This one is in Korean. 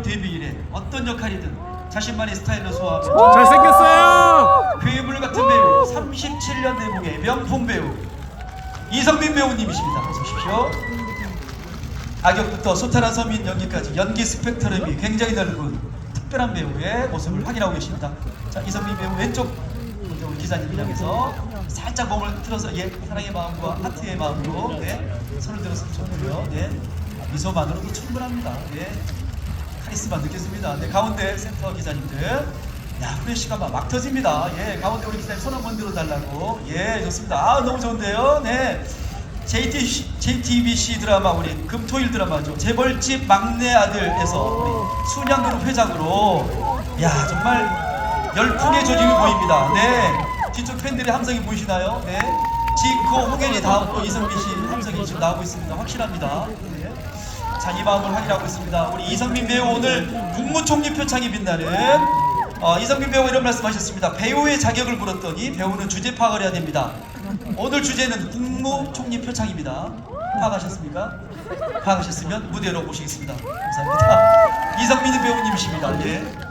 배우 데뷔 이래 어떤 역할이든 자신만의 스타일로 소화하며 잘생겼어요. 괴물 같은 배우 37년 내공의 명품 배우 이성민 배우님이십니다. 어서 오십시오. 악역부터 소탈한 서민 연기까지 연기 스펙트럼이 굉장히 넓은 특별한 배우의 모습을 확인하고 계십니다. 자 이성민 배우 왼쪽 먼저 우리 기자님 향해서 살짝 몸을 틀어서 예 사랑의 마음과 하트의 마음으로 네 손을 들어서 좋고요. 네 미소만으로도 충분합니다. 네 카리스마 느꼈습니다. 네 가운데 센터 기자님들 야 후레쉬가 막, 막 터집니다. 예 가운데 우리 기자님 손 한번 들어달라고 예 좋습니다. 아 너무 좋은데요. 네 JT, JTBC 드라마 우리 금토일 드라마죠 재벌집 막내 아들에서 우리 순양그룹 회장으로 야 정말 열풍의 조짐이 보입니다. 네 뒤쪽 팬들의 함성이 보이시나요? 네 지코 홍현이 다음 또 이성민 씨 함성이 지금 나오고 있습니다. 확실합니다. 네. 자, 이 마음을 확인하고 있습니다. 우리 이성민 배우 오늘 국무총리 표 창이 빛나는 어, 이성민 배우 이런 말씀하셨습니다. 배우의 자격을 물었더니 배우는 주제 파악을 해야 됩니다. 오늘 주제는 국무총리 표 창입니다. 파악하셨습니까? 파악하셨으면 무대로 모시겠습니다. 감사합니다. 이성민 배우님이십니다. 예.